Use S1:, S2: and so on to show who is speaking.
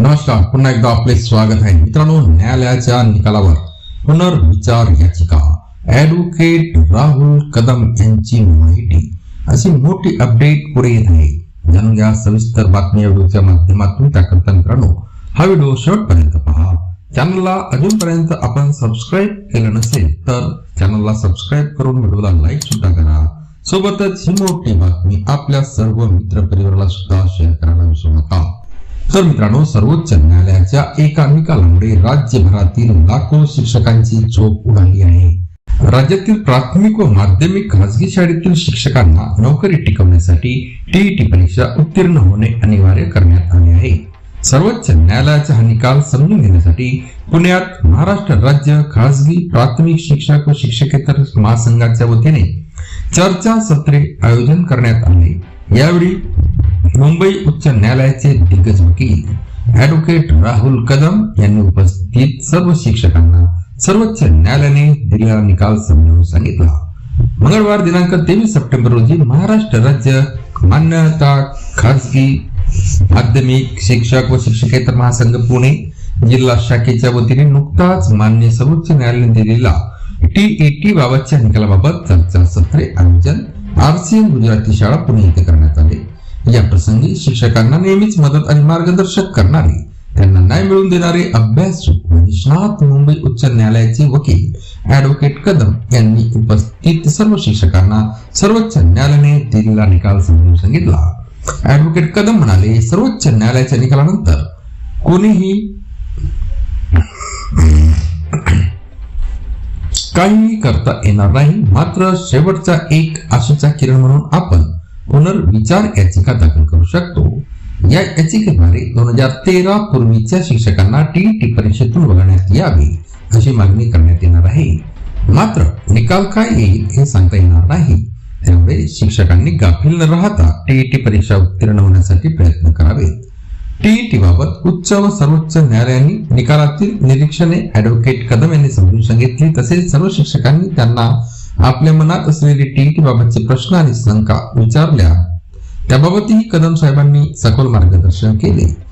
S1: नमस्कार पुन्हा एकदा आपले स्वागत आहे. मित्रांनो न्यायालयाच्या निकालावर पुनर्विचार याचिका. ऍडव्होकेट राहुल कदम यांची माहिती. अशी मोठी अपडेट पुढे येत आहे. जाणून घ्या सविस्तर बातमी या व्हिडिओच्या माध्यमातून त्याकरता मित्रांनो हा व्हिडिओ शेवटपर्यंत पहा. चॅनलला अजूनपर्यंत आपण सबस्क्राईब केलं नसेल तर चॅनलला सबस्क्राईब करून व्हिडिओला लाईक सुद्धा करा. सोबतच ही मोठी बातमी आपल्या सर्व मित्र परिवाराला सुद्धा शेअर करायला विसरू नका. तर मित्रांनो सर्वोच्च न्यायालयाच्या एका निकालामुळे राज्यभरातील लाखो शिक्षकांची झोप उडाली आहे. राज्यातील प्राथमिक व माध्यमिक खासगी शाळेतील शिक्षकांना नोकरी टिकवण्यासाठी टीईटी परीक्षा उत्तीर्ण होणे अनिवार्य करण्यात आले आहे. सर्वोच्च न्यायालयाचा हा निकाल समजून घेण्यासाठी पुण्यात महाराष्ट्र राज्य खासगी प्राथमिक शिक्षक व शिक्षकेतर महासंघाच्या वतीने चर्चा सत्रे आयोजन करण्यात आले. यावेळी मुंबई उच्च न्यायालयाचे दिग्गज वकील ऍडव्होकेट राहुल कदम यांनी उपस्थित सर्व शिक्षकांना सर्वोच्च न्यायालयाने दिलेला निकाल समजावून सांगितला. मंगळवार दिनांक तेवीस सप्टेंबर रोजी महाराष्ट्र राज्य मान्यता खाजगी माध्यमिक शिक्षक व शिक्षकेतर महासंघ पुणे जिल्हा शाखेच्या वतीने नुकताच मान्य सर्वोच्च न्यायालयाने दिलेला टीईटी बाबतच्या निकालाबाबत चर्चासत्रे आयोजन आरसीएम गुजराती शाळा पुणे येथे करण्यात आले. या प्रसंगी शिक्षकांना नेहमीच मदत आणि मार्गदर्शक करणारे त्यांना न्याय मिळवून देणारे अभ्यासू व म्हणजे निष्णात मुंबई उच्च न्यायालयाचे वकील ऍडव्होकेट कदम यांनी उपस्थित सर्व शिक्षकांना सर्वोच्च न्यायालयाने दिलेला निकाल समजून सांगितला. ऍडव्होकेट कदम म्हणाले सर्वोच्च न्यायालयाच्या निकालानंतर कोणीही काहीही करता येणार नाही मात्र शेवटचा एक आशेचा किरण म्हणून आपण पुनर्विचार याचिका दाखल करू शकतो. या याचिकेद्वारे दोन हजार तेरा पूर्वीच्या शिक्षकांना टी परीक्षेतून वगळण्यात यावे अशी मागणी करण्यात येणार आहे. मात्र निकाल काय येईल हे सांगता येणार नाही. त्यामुळे शिक्षकांनी गाफील न राहता टीईटी परीक्षा उत्तीर्ण होण्यासाठी प्रयत्न करावेत. टीईटी बाबत उच्च व सर्वोच्च न्यायालयांनी निकालातील निरीक्षणे ऍडव्होकेट कदम यांनी समजून सांगितली तसेच सर्व शिक्षकांनी त्यांना आपल्या मनात असलेले टीईटी बाबतचे प्रश्न आणि शंका विचारल्या. त्याबाबतही कदम साहेबांनी सखोल मार्गदर्शन केले.